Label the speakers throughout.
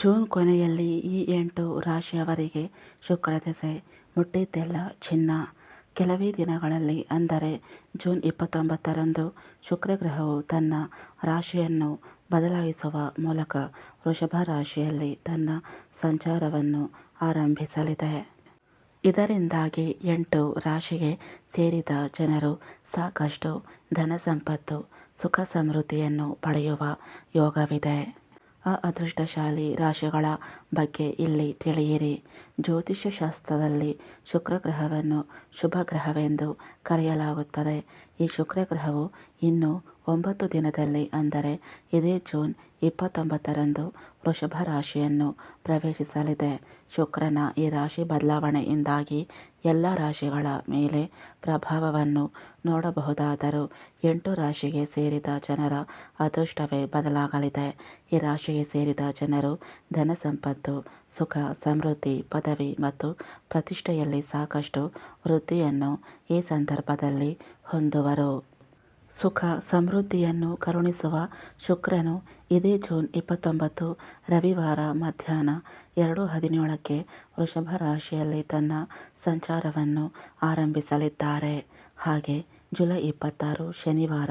Speaker 1: June ಕೊನೆಯಲ್ಲಿ ಈ ಎಂಟು ರಾಶಿಯವರಿಗೆ ಶುಕ್ರ ದೆಸೆ ಮುಟ್ಟಿದ್ದೆಲ್ಲ ಚಿನ್ನ. ಕೆಲವೇ ದಿನಗಳಲ್ಲಿ, ಅಂದರೆ ಜೂನ್ ಇಪ್ಪತ್ತೊಂಬತ್ತರಂದು ಶುಕ್ರಗ್ರಹವು ತನ್ನ ರಾಶಿಯನ್ನು ಬದಲಾಯಿಸುವ ಮೂಲಕ ವೃಷಭ ರಾಶಿಯಲ್ಲಿ ತನ್ನ ಸಂಚಾರವನ್ನು ಆರಂಭಿಸಲಿದೆ. ಇದರಿಂದಾಗಿ ಎಂಟು ರಾಶಿಗೆ ಸೇರಿದ ಜನರು ಸಾಕಷ್ಟು ಧನಸಂಪತ್ತು ಸುಖ ಸಮೃದ್ಧಿಯನ್ನು ಪಡೆಯುವ ಯೋಗವಿದೆ. ಅದೃಷ್ಟಶಾಲಿ ರಾಶಿಗಳ ಬಗ್ಗೆ ಇಲ್ಲಿ ತಿಳಿಯಿರಿ. ಜ್ಯೋತಿಷ್ಯ ಶಾಸ್ತ್ರದಲ್ಲಿ ಶುಕ್ರಗ್ರಹವನ್ನು ಶುಭ ಗ್ರಹವೆಂದು ಕರೆಯಲಾಗುತ್ತದೆ. ಈ ಶುಕ್ರಗ್ರಹವು ಇನ್ನು ಒಂಬತ್ತು ದಿನದಲ್ಲಿ ಅಂದರೆ ಇದೇ ಜೂನ್ ಇಪ್ಪತ್ತೊಂಬತ್ತರಂದು ವೃಷಭ ರಾಶಿಯನ್ನು ಪ್ರವೇಶಿಸಲಿದೆ. ಶುಕ್ರನ ಈ ರಾಶಿ ಬದಲಾವಣೆಯಿಂದಾಗಿ ಎಲ್ಲ ರಾಶಿಗಳ ಮೇಲೆ ಪ್ರಭಾವವನ್ನು ನೋಡಬಹುದಾದರೂ ಎಂಟು ರಾಶಿಗೆ ಸೇರಿದ ಜನರ ಅದೃಷ್ಟವೇ ಬದಲಾಗಲಿದೆ. ಈ ರಾಶಿಗೆ ಸೇರಿದ ಜನರು ಧನ ಸಂಪತ್ತು, ಸುಖ, ಸಮೃದ್ಧಿ, ಪದವಿ ಮತ್ತು ಪ್ರತಿಷ್ಠೆಯಲ್ಲಿ ಸಾಕಷ್ಟು ವೃದ್ಧಿಯನ್ನು ಈ ಸಂದರ್ಭದಲ್ಲಿ ಹೊಂದುವರು. ಸುಖ, ಸಮೃದ್ಧಿಯನ್ನು ಕರುಣಿಸುವ ಶುಕ್ರನು ಇದೇ ಜೂನ್ ಇಪ್ಪತ್ತೊಂಬತ್ತು, ರವಿವಾರ ಮಧ್ಯಾಹ್ನ ಎರಡು ಹದಿನೇಳಕ್ಕೆ ವೃಷಭ ರಾಶಿಯಲ್ಲಿ ತನ್ನ ಸಂಚಾರವನ್ನು ಆರಂಭಿಸಲಿದ್ದಾರೆ. ಹಾಗೆ ಜುಲೈ ಇಪ್ಪತ್ತಾರು, ಶನಿವಾರ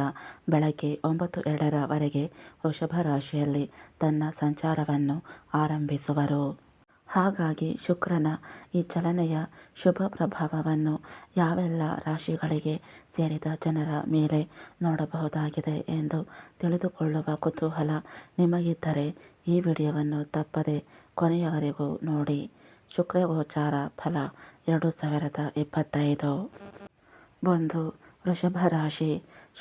Speaker 1: ಬೆಳಗ್ಗೆ ಒಂಬತ್ತು ಎರಡರವರೆಗೆ ವೃಷಭ ರಾಶಿಯಲ್ಲಿ ತನ್ನ ಸಂಚಾರವನ್ನು ಆರಂಭಿಸುವರು. ಹಾಗಾಗಿ ಶುಕ್ರನ ಈ ಚಲನೆಯ ಶುಭ ಪ್ರಭಾವವನ್ನು ಯಾವೆಲ್ಲ ರಾಶಿಗಳಿಗೆ ಸೇರಿದ ಜನರ ಮೇಲೆ ನೋಡಬಹುದಾಗಿದೆ ಎಂದು ತಿಳಿದುಕೊಳ್ಳುವ ಕುತೂಹಲ ನಿಮಗಿದ್ದರೆ ಈ ವಿಡಿಯೋವನ್ನು ತಪ್ಪದೆ ಕೊನೆಯವರೆಗೂ ನೋಡಿ. ಶುಕ್ರಗೋಚಾರ ಫಲ ಎರಡು ಸಾವಿರದ ಇಪ್ಪತ್ತೈದು. ಒಂದು ವೃಷಭ ರಾಶಿ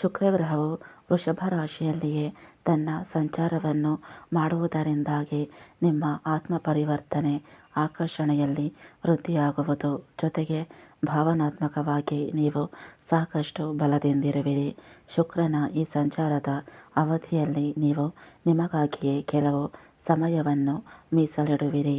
Speaker 1: ಶುಕ್ರಗ್ರಹವು ವೃಷಭ ರಾಶಿಯಲ್ಲಿಯೇ ತನ್ನ ಸಂಚಾರವನ್ನು ಮಾಡುವುದರಿಂದಾಗಿ ನಿಮ್ಮ ಆತ್ಮ ಪರಿವರ್ತನೆ ಆಕರ್ಷಣೆಯಲ್ಲಿ ವೃದ್ಧಿಯಾಗುವುದು. ಜೊತೆಗೆ ಭಾವನಾತ್ಮಕವಾಗಿ ನೀವು ಸಾಕಷ್ಟು ಬಲದಿಂದಿರುವಿರಿ. ಶುಕ್ರನ ಈ ಸಂಚಾರದ ಅವಧಿಯಲ್ಲಿ ನೀವು ನಿಮಗಾಗಿಯೇ ಕೆಲವು ಸಮಯವನ್ನು ಮೀಸಲಿಡುವಿರಿ.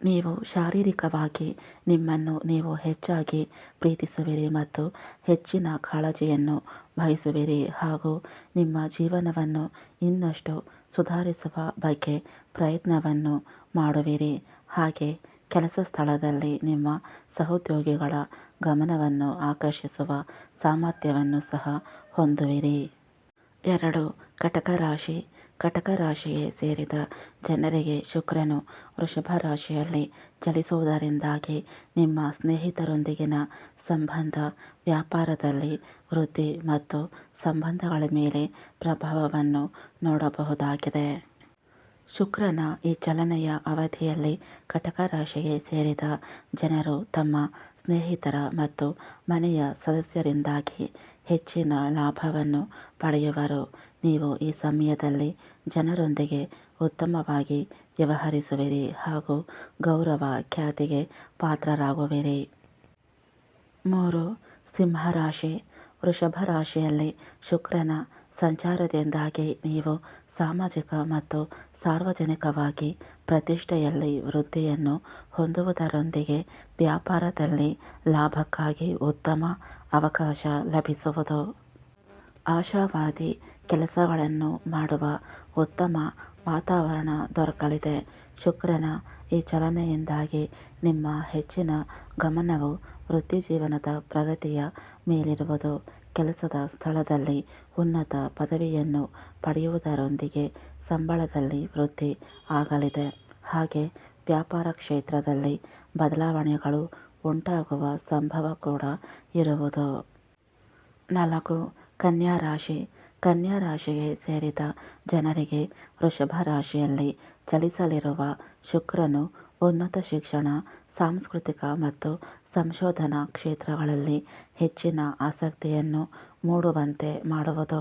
Speaker 1: ನೀವು ಶಾರೀರಿಕವಾಗಿ ನಿಮ್ಮನ್ನು ನೀವು ಹೆಚ್ಚಾಗಿ ಪ್ರೀತಿಸುವಿರಿ ಮತ್ತು ಹೆಚ್ಚಿನ ಕಾಳಜಿಯನ್ನು ವಹಿಸುವಿರಿ ಹಾಗೂ ನಿಮ್ಮ ಜೀವನವನ್ನು ಇನ್ನಷ್ಟು ಸುಧಾರಿಸುವ ಬಗ್ಗೆ ಪ್ರಯತ್ನವನ್ನು ಮಾಡುವಿರಿ. ಹಾಗೆ ಕೆಲಸ ಸ್ಥಳದಲ್ಲಿ ನಿಮ್ಮ ಸಹೋದ್ಯೋಗಿಗಳ ಗಮನವನ್ನು ಆಕರ್ಷಿಸುವ ಸಾಮರ್ಥ್ಯವನ್ನು ಸಹ ಹೊಂದುವಿರಿ. ಎರಡು ಕಟಕ ರಾಶಿ ಕಟಕ ರಾಶಿಗೆ ಸೇರಿದ ಜನರಿಗೆ ಶುಕ್ರನು ವೃಷಭ ರಾಶಿಯಲ್ಲಿ ಚಲಿಸುವುದರಿಂದಾಗಿ ನಿಮ್ಮ ಸ್ನೇಹಿತರೊಂದಿಗಿನ ಸಂಬಂಧ ವ್ಯಾಪಾರದಲ್ಲಿ ವೃದ್ಧಿ ಮತ್ತು ಸಂಬಂಧಗಳ ಮೇಲೆ ಪ್ರಭಾವವನ್ನು ನೋಡಬಹುದಾಗಿದೆ. ಶುಕ್ರನ ಈ ಚಲನೆಯ ಅವಧಿಯಲ್ಲಿ ಕಟಕ ರಾಶಿಗೆ ಸೇರಿದ ಜನರು ತಮ್ಮ ಸ್ನೇಹಿತರ ಮತ್ತು ಮನೆಯ ಸದಸ್ಯರಿಂದಾಗಿ ಹೆಚ್ಚಿನ ಲಾಭವನ್ನು ಪಡೆಯುವರು. ನೀವು ಈ ಸಮಯದಲ್ಲಿ ಜನರೊಂದಿಗೆ ಉತ್ತಮವಾಗಿ ವ್ಯವಹರಿಸುವಿರಿ ಹಾಗೂ ಗೌರವ ಖ್ಯಾತಿಗೆ ಪಾತ್ರರಾಗುವಿರಿ. ಮೂರು, ಸಿಂಹರಾಶಿ. ವೃಷಭ ರಾಶಿಯಲ್ಲಿ ಶುಕ್ರನ ಸಂಚಾರದಿಂದಾಗಿ ನೀವು ಸಾಮಾಜಿಕ ಮತ್ತು ಸಾರ್ವಜನಿಕವಾಗಿ ಪ್ರತಿಷ್ಠೆಯಲ್ಲಿ ವೃದ್ಧಿಯನ್ನು ಹೊಂದುವುದರೊಂದಿಗೆ ವ್ಯಾಪಾರದಲ್ಲಿ ಲಾಭಕ್ಕಾಗಿ ಉತ್ತಮ ಅವಕಾಶ ಲಭಿಸುವುದು. ಆಶಾವಾದಿ ಕೆಲಸಗಳನ್ನು ಮಾಡುವ ಉತ್ತಮ ವಾತಾವರಣ ದೊರಕಲಿದೆ. ಶುಕ್ರನ ಈ ಚಲನೆಯಿಂದಾಗಿ ನಿಮ್ಮ ಹೆಚ್ಚಿನ ಗಮನವು ವೃತ್ತಿಜೀವನದ ಪ್ರಗತಿಯ ಮೇಲಿರುವುದು. ಕೆಲಸದ ಸ್ಥಳದಲ್ಲಿ ಉನ್ನತ ಪದವಿಯನ್ನು ಪಡೆಯುವುದರೊಂದಿಗೆ ಸಂಬಳದಲ್ಲಿ ವೃದ್ಧಿ ಆಗಲಿದೆ. ಹಾಗೆ ವ್ಯಾಪಾರ ಕ್ಷೇತ್ರದಲ್ಲಿ ಬದಲಾವಣೆಗಳು ಉಂಟಾಗುವ ಸಂಭವ ಕೂಡ ಇರುವುದು. ನಾಲ್ಕು, ಕನ್ಯಾ ರಾಶಿ. ಕನ್ಯಾ ರಾಶಿಗೆ ಸೇರಿದ ಜನರಿಗೆ ವೃಷಭ ರಾಶಿಯಲ್ಲಿ ಚಲಿಸಲಿರುವ ಶುಕ್ರನು ಉನ್ನತ ಶಿಕ್ಷಣ, ಸಾಂಸ್ಕೃತಿಕ ಮತ್ತು ಸಂಶೋಧನಾ ಕ್ಷೇತ್ರಗಳಲ್ಲಿ ಹೆಚ್ಚಿನ ಆಸಕ್ತಿಯನ್ನು ಮೂಡುವಂತೆ ಮಾಡುವುದು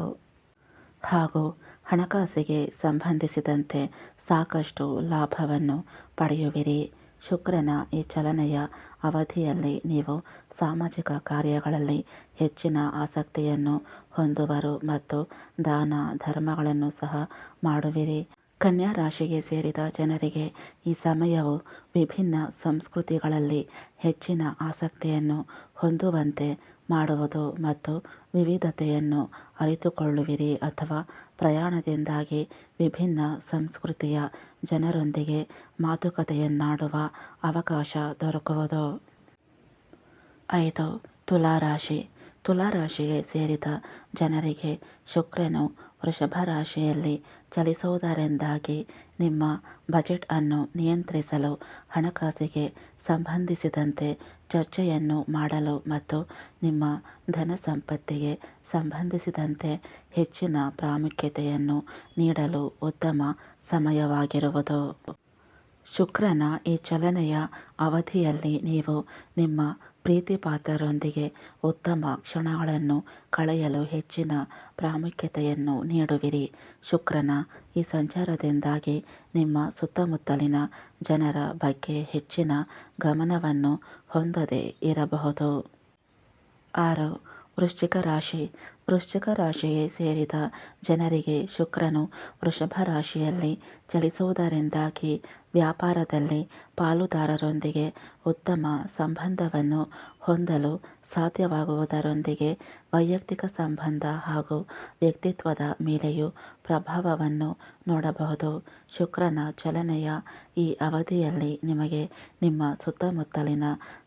Speaker 1: ಹಾಗೂ ಹಣಕಾಸಿಗೆ ಸಂಬಂಧಿಸಿದಂತೆ ಸಾಕಷ್ಟು ಲಾಭವನ್ನು ಪಡೆಯುವಿರಿ. ಶುಕ್ರನ ಈ ಚಲನೆಯ ಅವಧಿಯಲ್ಲಿ ನೀವು ಸಾಮಾಜಿಕ ಕಾರ್ಯಗಳಲ್ಲಿ ಹೆಚ್ಚಿನ ಆಸಕ್ತಿಯನ್ನು ಹೊಂದುವರು ಮತ್ತು ದಾನ ಧರ್ಮಗಳನ್ನು ಸಹ ಮಾಡುವಿರಿ. ಕನ್ಯಾ ರಾಶಿಗೆ ಸೇರಿದ ಜನರಿಗೆ ಈ ಸಮಯವು ವಿಭಿನ್ನ ಸಂಸ್ಕೃತಿಗಳಲ್ಲಿ ಹೆಚ್ಚಿನ ಆಸಕ್ತಿಯನ್ನು ಹೊಂದುವಂತೆ ಮಾಡುವುದು ಮತ್ತು ವಿವಿಧತೆಯನ್ನು ಅರಿತುಕೊಳ್ಳುವಿರಿ ಅಥವಾ ಪ್ರಯಾಣದಿಂದಾಗಿ ವಿಭಿನ್ನ ಸಂಸ್ಕೃತಿಯ ಜನರೊಂದಿಗೆ ಮಾತುಕತೆಯನ್ನಾಡುವ ಅವಕಾಶ ದೊರಕುವುದು. ಐದು ತುಲಾ ರಾಶಿ ತುಲಾ ರಾಶಿಗೆ ಸೇರಿದ ಜನರಿಗೆ ಶುಕ್ರನು ವೃಷಭ ರಾಶಿಯಲ್ಲಿ ಚಲಿಸುವುದರಿಂದಾಗಿ ನಿಮ್ಮ ಬಜೆಟ್ ಅನ್ನು ನಿಯಂತ್ರಿಸಲು ಹಣಕಾಸಿಗೆ ಸಂಬಂಧಿಸಿದಂತೆ ಚರ್ಚೆಯನ್ನು ಮಾಡಲು ಮತ್ತು ನಿಮ್ಮ ಧನ ಸಂಪತ್ತಿಗೆ ಸಂಬಂಧಿಸಿದಂತೆ ಹೆಚ್ಚಿನ ಪ್ರಾಮುಖ್ಯತೆಯನ್ನು ನೀಡಲು ಉತ್ತಮ ಸಮಯವಾಗಿರುವುದು. ಶುಕ್ರನ ಈ ಚಲನೆಯ ಅವಧಿಯಲ್ಲಿ ನೀವು ನಿಮ್ಮ ಪ್ರೀತಿಪಾತ್ರರೊಂದಿಗೆ ಉತ್ತಮ ಕ್ಷಣಗಳನ್ನು ಕಳೆಯಲು ಹೆಚ್ಚಿನ ಪ್ರಾಮುಖ್ಯತೆಯನ್ನು ನೀಡುವಿರಿ. ಶುಕ್ರನ ಈ ಸಂಚಾರದಿಂದಾಗಿ ನಿಮ್ಮ ಸುತ್ತಮುತ್ತಲಿನ ಜನರ ಬಗ್ಗೆ ಹೆಚ್ಚಿನ ಗಮನವನ್ನು ಹೊಂದದೇ ಇರಬಹುದು. ಆರು, ವೃಶ್ಚಿಕ ರಾಶಿ. ವೃಶ್ಚಿಕ ರಾಶಿಗೆ ಸೇರಿದ ಜನರಿಗೆ ಶುಕ್ರನು ವೃಷಭ ರಾಶಿಯಲ್ಲಿ ಚಲಿಸುವುದರಿಂದಾಗಿ ವ್ಯಾಪಾರದಲ್ಲಿ ಪಾಲುದಾರರೊಂದಿಗೆ ಉತ್ತಮ ಸಂಬಂಧವನ್ನು ಹೊಂದಲು ಸಾಧ್ಯವಾಗುವುದರೊಂದಿಗೆ ವೈಯಕ್ತಿಕ ಸಂಬಂಧ ಹಾಗೂ ವ್ಯಕ್ತಿತ್ವದ ಮೇಲೆಯೂ ಪ್ರಭಾವವನ್ನು ನೋಡಬಹುದು. ಶುಕ್ರನ ಚಲನೆಯ ಈ ಅವಧಿಯಲ್ಲಿ ನಿಮಗೆ ನಿಮ್ಮ ಸುತ್ತಮುತ್ತಲಿನ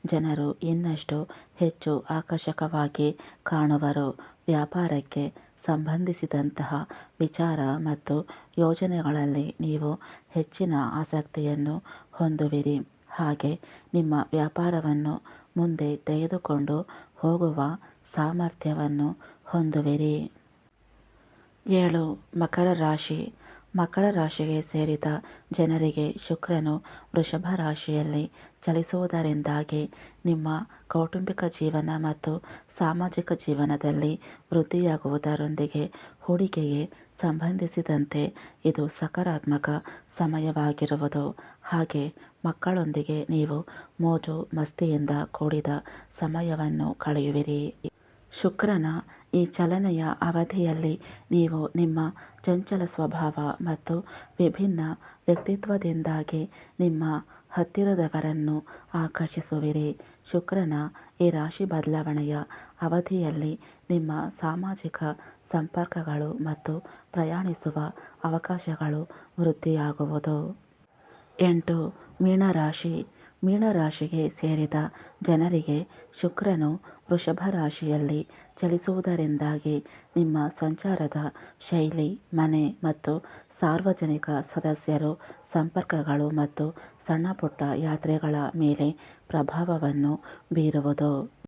Speaker 1: ಜನರು ಇನ್ನಷ್ಟು ಹೆಚ್ಚು ಆಕರ್ಷಕವಾಗಿ ಕಾಣುವರು. ವ್ಯಾಪಾರಕ್ಕೆ ಸಂಬಂಧಿಸಿದಂತಹ ವಿಚಾರ ಮತ್ತು ಯೋಜನೆಗಳಲ್ಲಿ ನೀವು ಹೆಚ್ಚಿನ ಆಸಕ್ತಿಯನ್ನು ಹೊಂದುವಿರಿ. ಹಾಗೆ ನಿಮ್ಮ ವ್ಯಾಪಾರವನ್ನು ಮುಂದೆ ತೆಗೆದುಕೊಂಡು ಹೋಗುವ ಸಾಮರ್ಥ್ಯವನ್ನು ಹೊಂದುವಿರಿ. ಏಳು, ಮಕರ ರಾಶಿ. ಮಕರ ರಾಶಿಗೆ ಸೇರಿದ ಜನರಿಗೆ ಶುಕ್ರನು ವೃಷಭ ರಾಶಿಯಲ್ಲಿ ಚಲಿಸುವುದರಿಂದಾಗಿ ನಿಮ್ಮ ಕೌಟುಂಬಿಕ ಜೀವನ ಮತ್ತು ಸಾಮಾಜಿಕ ಜೀವನದಲ್ಲಿ ವೃದ್ಧಿಯಾಗುವುದರೊಂದಿಗೆ ಹೂಡಿಕೆಗೆ ಸಂಬಂಧಿಸಿದಂತೆ ಇದು ಸಕಾರಾತ್ಮಕ ಸಮಯವಾಗಿರುವುದು. ಹಾಗೆ ಮಕ್ಕಳೊಂದಿಗೆ ನೀವು ಮೋಜು ಮಸ್ತಿಯಿಂದ ಕೂಡಿದ ಸಮಯವನ್ನು ಕಳೆಯುವಿರಿ. ಶುಕ್ರನ ಈ ಚಲನೆಯ ಅವಧಿಯಲ್ಲಿ ನೀವು ನಿಮ್ಮ ಚಂಚಲ ಸ್ವಭಾವ ಮತ್ತು ವಿಭಿನ್ನ ವ್ಯಕ್ತಿತ್ವದಿಂದಾಗಿ ನಿಮ್ಮ ಹತ್ತಿರದವರನ್ನು ಆಕರ್ಷಿಸುವಿರಿ. ಶುಕ್ರನ ಈ ರಾಶಿ ಬದಲಾವಣೆಯ ಅವಧಿಯಲ್ಲಿ ನಿಮ್ಮ ಸಾಮಾಜಿಕ ಸಂಪರ್ಕಗಳು ಮತ್ತು ಪ್ರಯಾಣಿಸುವ ಅವಕಾಶಗಳು ವೃದ್ಧಿಯಾಗುವುದು. ಎಂಟು, ಮೀನರಾಶಿ. ಮೀನರಾಶಿಗೆ ಸೇರಿದ ಜನರಿಗೆ ಶುಕ್ರನು ವೃಷಭ ರಾಶಿಯಲ್ಲಿ ಚಲಿಸುವುದರಿಂದಾಗಿ ನಿಮ್ಮ ಸಂಚಾರದ ಶೈಲಿ, ಮನೆ ಮತ್ತು ಸಾರ್ವಜನಿಕ ಸದಸ್ಯರು, ಸಂಪರ್ಕಗಳು ಮತ್ತು ಸಣ್ಣಪುಟ್ಟ ಯಾತ್ರೆಗಳ ಮೇಲೆ ಪ್ರಭಾವವನ್ನು ಬೀರುವುದು.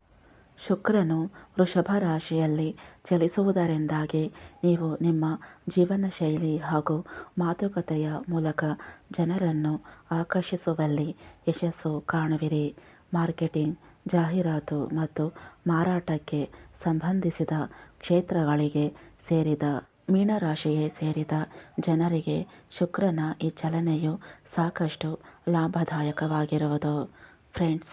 Speaker 1: ಶುಕ್ರನು ವೃಷಭ ರಾಶಿಯಲ್ಲಿ ಚಲಿಸುವುದರಿಂದಾಗಿ ನೀವು ನಿಮ್ಮ ಜೀವನ ಶೈಲಿ ಹಾಗೂ ಮಾತುಕತೆಯ ಮೂಲಕ ಜನರನ್ನು ಆಕರ್ಷಿಸುವಲ್ಲಿ ಯಶಸ್ಸು ಕಾಣುವಿರಿ. ಮಾರ್ಕೆಟಿಂಗ್, ಜಾಹೀರಾತು ಮತ್ತು ಮಾರಾಟಕ್ಕೆ ಸಂಬಂಧಿಸಿದ ಕ್ಷೇತ್ರಗಳಿಗೆ ಸೇರಿದ ಮೀನರಾಶಿಗೆ ಸೇರಿದ ಜನರಿಗೆ ಶುಕ್ರನ ಈ ಚಲನೆಯು ಸಾಕಷ್ಟು ಲಾಭದಾಯಕವಾಗಿರುವುದು. ಫ್ರೆಂಡ್ಸ್